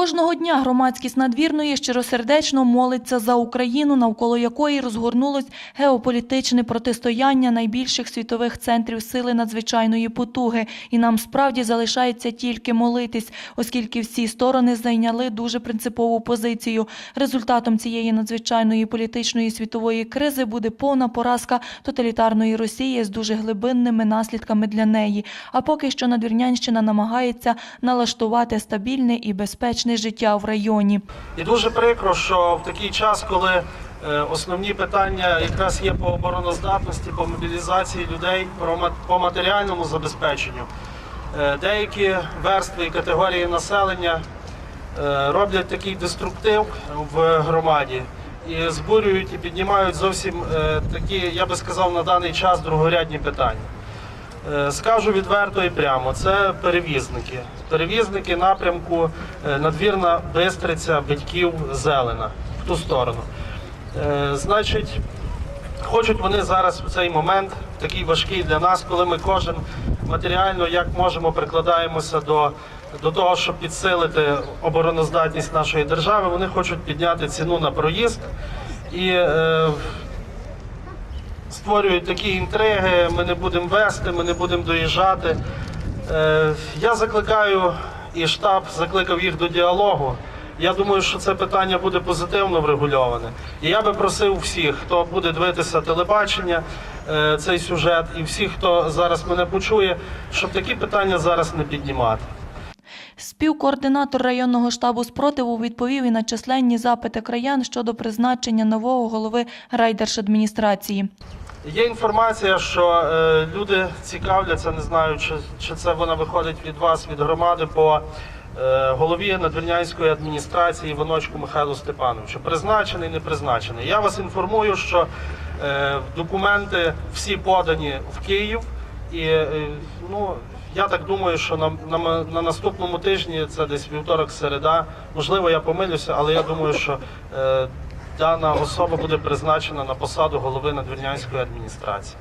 Кожного дня громадськість надвірної щиросердечно молиться за Україну, навколо якої розгорнулось геополітичне протистояння найбільших світових центрів сили надзвичайної потуги. І нам справді залишається тільки молитись, оскільки всі сторони зайняли дуже принципову позицію. Результатом цієї надзвичайної політичної світової кризи буде повна поразка тоталітарної Росії з дуже глибинними наслідками для неї. А поки що Надвірнянщина намагається налаштувати стабільне і безпечне життя в районі. І дуже прикро, що в такий час, коли е, основні питання якраз є по обороноздатності, по мобілізації людей, по матеріальному забезпеченню, е, деякі верстви і категорії населення е, роблять такий деструктив в громаді і збурюють і піднімають зовсім такі, я би сказав, на даний час другорядні питання. Е, Скажу відверто і прямо, це перевізники. Перевізники напрямку е, надвірна Бистриця, батьків Зелена в ту сторону. Е, Значить, хочуть вони зараз в цей момент, такий важкий для нас, коли ми кожен матеріально як можемо прикладаємося до, до того, щоб підсилити обороноздатність нашої держави. Вони хочуть підняти ціну на проїзд і створюють такі інтриги, ми не будемо вести, ми не будемо доїжджати. Е, я закликаю, і штаб закликав їх до діалогу. Я думаю, що це питання буде позитивно врегульоване. І я би просив всіх, хто буде дивитися телебачення, е, цей сюжет, і всіх, хто зараз мене почує, щоб такі питання зараз не піднімати. Співкоординатор районного штабу спротиву відповів і на численні запити краян щодо призначення нового голови райдержадміністрації. Є інформація, що е, люди цікавляться, не знаю, чи, чи це вона виходить від вас, від громади, по е, голові надвірнянської адміністрації Іваночку Михайлу Степановичу. Призначений, не призначений. Я вас інформую, що е, документи всі подані в Київ, і ну. Я так думаю, що на, на, на наступному тижні це десь вівторок, середа. Можливо, я помилюся, але я думаю, що е, дана особа буде призначена на посаду голови надвірнянської адміністрації.